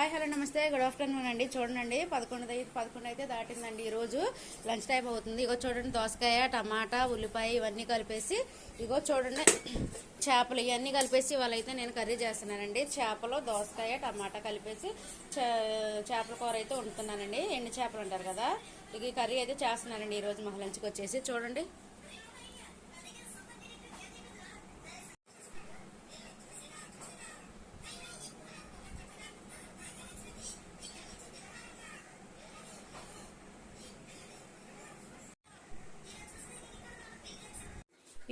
Hi hello నమస్తే. Good afternoon అండి. చూడండి పదకొండు అయి- పదకొండు అయితే దాటిందండి ఈ రోజు లంచ్ టైం అవుతుంది. ఇగో చూడండి దోసకాయ టమాటా ఉల్లిపాయ ఇవన్నీ కలిపేసి ఇగో చూడండి చేపలు ఇవన్నీ కలిపేసి వాళ్ళైతే నేను కర్రీ చేస్తున్నానండి. చేపలు దోసకాయ టమాటా కలిపేసి చే- చేపల కూర అయితే వండుతున్నానండి. ఎండు చేపలు అంటారు కదా ఇక కర్రీ అయితే చేస్తున్నానండి ఈ రోజు మా లంచ్కి వచ్చేసి. చూడండి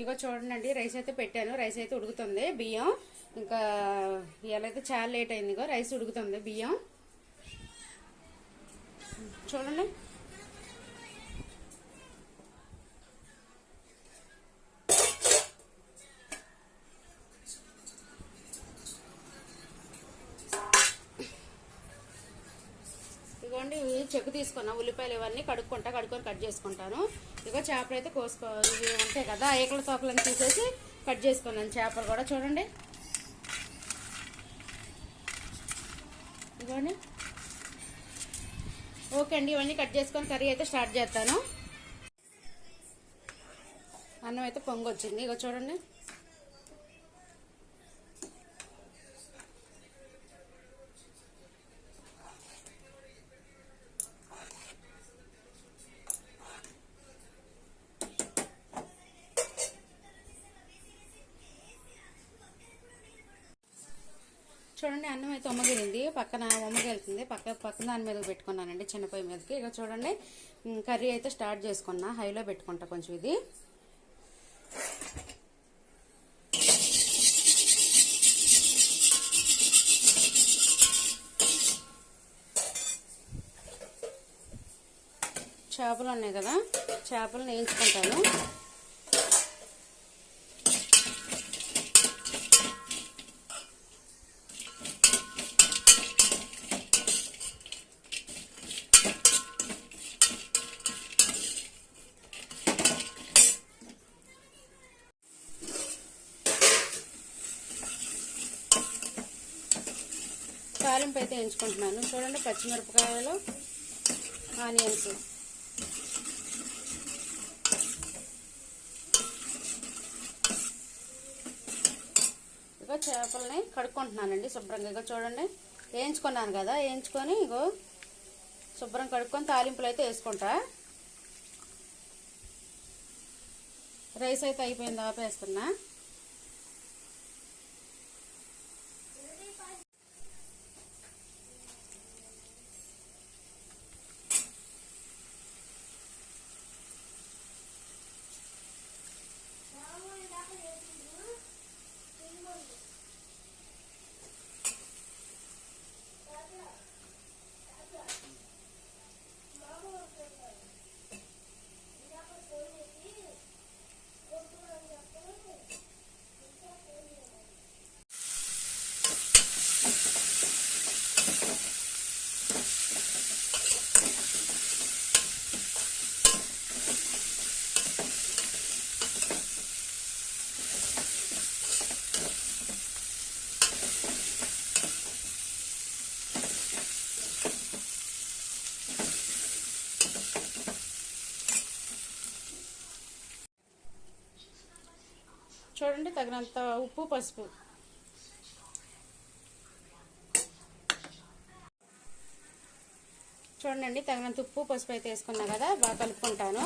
ఇగో చూడండి రైస్ అయితే పెట్టాను. రైస్ అయితే ఉడుకుతుంది. బియ్యం. ఇంకా ఇవాళ అయితే చాలా లేట్ అయింది ఇగో. రైస్ ఉడుకుతుంది బియ్యం. చూడండి. చెక్కు తీసుకున్నా ఉల్లిపాయలు ఇవన్నీ కడుక్కుంటా కడుక్కొని కట్ చేసుకుంటాను. ఇదిగో చేపలు అయితే కోసుకో ఇవి ఉంటాయి కదా ఏకల తోకలను తీసేసి కట్ చేసుకున్నాను చేపలు కూడా. చూడండి. ఇదిగోండి. ఓకే అండి ఇవన్నీ కట్ చేసుకొని కర్రీ అయితే స్టార్ట్ చేస్తాను. అన్నం అయితే పొంగొచ్చింది. ఇగో చూడండి. చూడండి అన్నం అయితే ఉమ్మగిరింది పక్కన ఉమ్మగిలుతుంది పక్క పక్కన దాని మీద పెట్టుకున్నానండి చిన్న పొయ్యి మీదకి. ఇక చూడండి కర్రీ అయితే స్టార్ట్ చేసుకున్నా. హైలో పెట్టుకుంటా కొంచెం ఇది. చేపలు ఉన్నాయి కదా చేపలు వేయించుకుంటాను తాలింపు అయితే ఎంచుకుంటున్నాను చూడండి పచ్చిమిరపకాయలు ఆనియన్స్. ఇగో చేపలని కడుక్కుంటున్నానండి శుభ్రంగా. ఇగో చూడండి వేయించుకున్నాను కదా వేయించుకొని ఇగో శుభ్రం కడుక్కొని తాలింపులు అయితే వేసుకుంటా. రైస్ అయితే అయిపోయింది ఆపేస్తున్నా. చూడండి తగినంత ఉప్పు పసుపు. చూడండి తగినంత ఉప్పు పసుపు అయితే వేసుకున్నా కదా బాగా కలుపుకుంటాను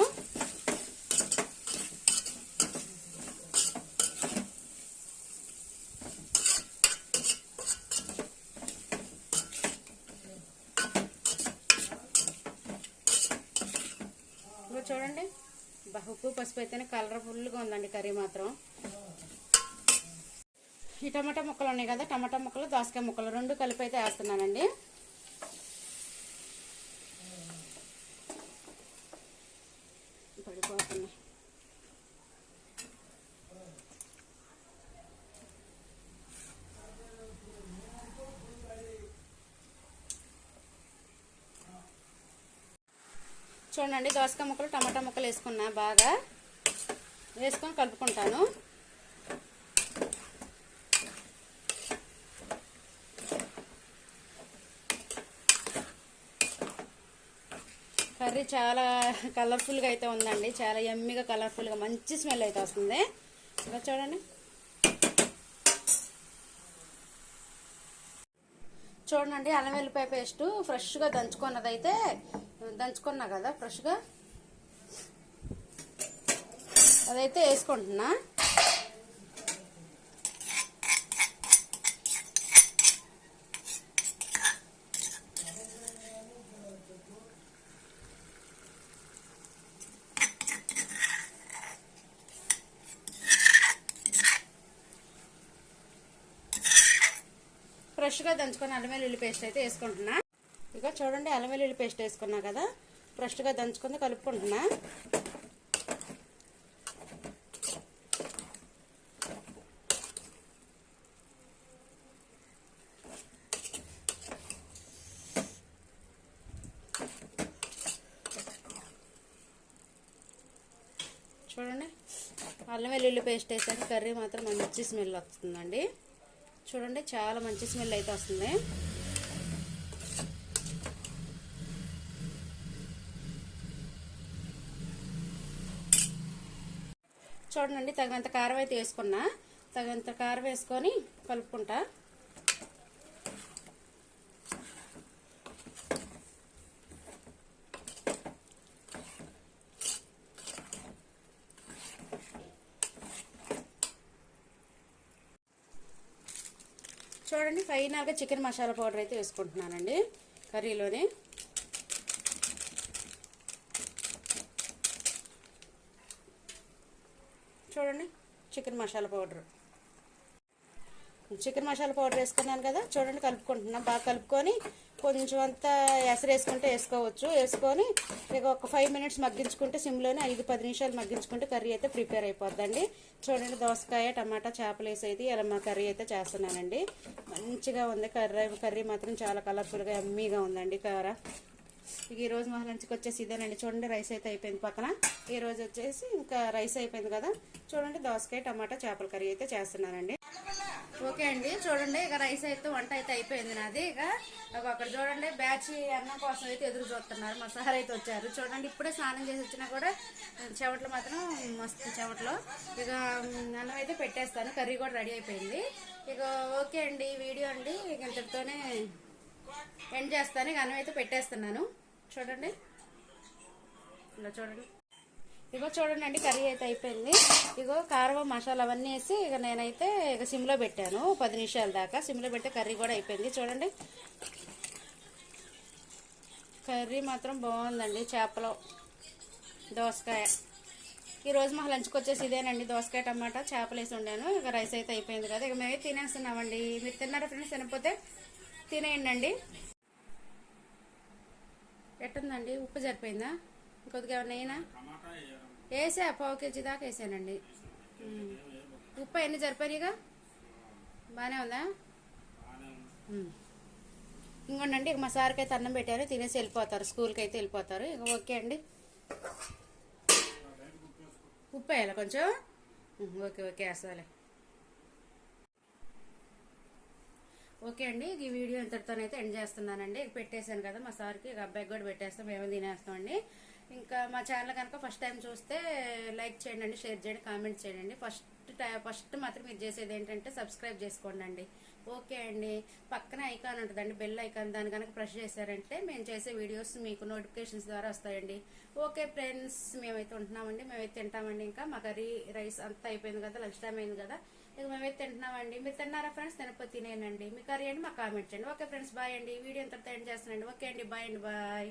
ఇప్పుడు చూడండి బా- ఉప్పు పసుపు అయితేనే కలర్ఫుల్గా ఉందండి కర్రీ మాత్రం. ఈ టమాటా ముక్కలు ఉన్నాయి కదా టమాటా ముక్కలు దోసకాయ ముక్కలు రెండు కలిపి అయితే వేస్తున్నానండి. పడిపోతున్నాయి చూడండి దోసకాయ ముక్కలు టమాటా ముక్కలు వేసుకున్నా బాగా. వేసుకొని కలుపుకుంటాను. కర్రీ చాలా కలర్ఫుల్గా అయితే ఉందండి. చాలా ఎమ్మిగా కలర్ఫుల్గా మంచి స్మెల్ అయితే వస్తుంది. ఇలా చూడండి. చూడండి అల్లం వెల్లిపాయ పేస్ట్ ఫ్రెష్గా దంచుకున్నదైతే దంచుకున్నా కదా ఫ్రెష్గా. అదైతే వేసుకుంటున్నా. ఫ్రెష్గా దంచుకొని అల్లం వెల్లుల్లి పేస్ట్ అయితే వేసుకుంటున్నా. ఇక చూడండి అల్లం వెల్లుల్లి పేస్ట్ వేసుకున్నా కదా. ఫ్రెష్గా దంచుకొని కలుపుకుంటున్నా చూడండి అల్లం వెల్లుల్లి పేస్ట్ వేసాక కర్రీ మాత్రం మంచి స్మెల్ వస్తుందండి. చూడండి చాలా మంచి స్మెల్ అయితే వస్తుంది. చూడండి తగినంత కారం అయితే వేసుకున్నా. తగినంత కారం వేసుకొని కలుపుకుంటా. చూడండి ఫైనల్గా చికెన్ మసాలా పౌడర్ అయితే వేసుకుంటున్నానండి కర్రీలోని. చూడండి chicken masala powder. Chicken masala powder వేసుకున్నాను కదా చూడండి కలుపుకుంటున్నాను బాగా కలుపుకొని కొంచెం అంతా ఎసరేసుకుంటే వేసుకోవచ్చు. వేసుకొని ఇక ఒక ఫైవ్ మినిట్స్ మగ్గించుకుంటే సిమ్లోనే ఐదు పది నిమిషాలు మగ్గించుకుంటే కర్రీ అయితే ప్రిపేర్ అయిపోద్దండి. చూడండి దోసకాయ టమాటా చేపలు వేసేది. ఇలా మా కర్రీ అయితే చేస్తున్నానండి. మంచిగా ఉంది. కర్రీ కర్రీ మాత్రం చాలా కలర్ఫుల్గా ఎమ్మీగా ఉందండి కార. ఇక ఈ రోజు మా లంచ్కి వచ్చేసి ఇదేనండి. చూడండి రైస్ అయితే అయిపోయింది పక్కన. ఈ రోజు వచ్చేసి ఇంకా రైస్ అయిపోయింది కదా. చూడండి దోసకాయ టమాటా చేపల కర్రీ అయితే చేస్తున్నానండి. ఓకే అండి చూడండి ఇక రైస్ అయితే వంట అయితే అయిపోయింది నాది. ఇక అక్కడ చూడండి బ్యాచ్ అన్నం కోసం అయితే ఎదురు చూస్తున్నారు. మా సార్ అయితే వచ్చారు. చూడండి ఇప్పుడే స్నానం చేసి వచ్చినా కూడా చెమటలు మాత్రం మస్తు చెమటలు. ఇక అన్నం అయితే పెట్టేస్తాను. కర్రీ కూడా రెడీ అయిపోయింది. ఇక ఓకే అండి వీడియో అండి. ఇక ఇంతటితోనే ఎండ్ చేస్తాను. ఇక అన్నం అయితే పెట్టేస్తున్నాను. చూడండి. ఇలా చూడండి. ఇగో చూడండి అండి కర్రీ అయితే అయిపోయింది. ఇగో కారం మసాలా అవన్నీ వేసి ఇక నేనైతే ఇక సిమ్లో పెట్టాను. పది నిమిషాల దాకా సిమ్లో పెడితే కర్రీ కూడా అయిపోయింది. చూడండి. కర్రీ మాత్రం బాగుందండి చేపలు దోసకాయ. ఈరోజు మా లంచ్కి వచ్చేసి ఇదేనండి దోసకాయ టమాటా. చేపలు వేసి ఉండాను. ఇక రైస్ అయితే అయిపోయింది కదా. ఇక మేమే తినేస్తున్నామండి. మీరు తిన్నారా ఫ్రెండ్స్? తినకపోతే తినేయండి ఎట్టుందండి? ఉప్పు సరిపోయిందా? ఇంకొద్దిగా ఏమన్నా అయినా వేసా పావు కేజీ దాకా వేసానండి. ఉప్పు ఎన్ని సరిపోయినాయిగా బాగానే ఉందా? ఇంకోండి ఇక మా సార్కి అయితే అన్నం పెట్టారు తినేసి వెళ్ళిపోతారు స్కూల్కి అయితే వెళ్ళిపోతారు. ఇక ఓకే అండి. ఉప్పు వేయాలి కొంచెం? Okay okay వేస్తాలే. ఓకే అండి ఈ వీడియో ఇంతటితోనైతే ఎండ్ చేస్తున్నానండి. ఇక పెట్టేశాను కదా మా సార్కి ఇక అబ్బాయికి కూడా పెట్టేస్తాం మేము తినేస్తామండి ఇంకా మా ఛానల్ కనుక ఫస్ట్ టైం చూస్తే లైక్ చేయండి షేర్ చేయండి కామెంట్ చేయండి. ఫస్ట్ ఫస్ట్ మాత్రం మీరు చేసేది ఏంటంటే సబ్స్క్రైబ్ చేసుకోండి అండి ఓకే అండి. పక్కన ఐకాన్ ఉంటుందండి బెల్ ఐకాన్ దాని కనుక ప్రెస్ చేశారంటే మేము చేసే వీడియోస్ మీకు నోటిఫికేషన్స్ ద్వారా వస్తాయండి. ఓకే ఫ్రెండ్స్ మేమైతే ఉంటున్నామండి మేమైతే తింటామండి ఇంకా. మా కర్రీ రైస్ అంతా అయిపోయింది కదా లంచ్ టైం అయింది కదా. ఇక మేమైతే తింటున్నామండి. మీరు తిన్నారా ఫ్రెండ్స్? తినకపోతే తినేనండి. మీ కర్రీ అండి మాకు కామెంట్ చేయండి. ఓకే ఫ్రెండ్స్ బాయ్ అండి. వీడియో ఎంత ఎండ్ చేస్తానండి ఓకే అండి బాయ్ అండి బాయ్.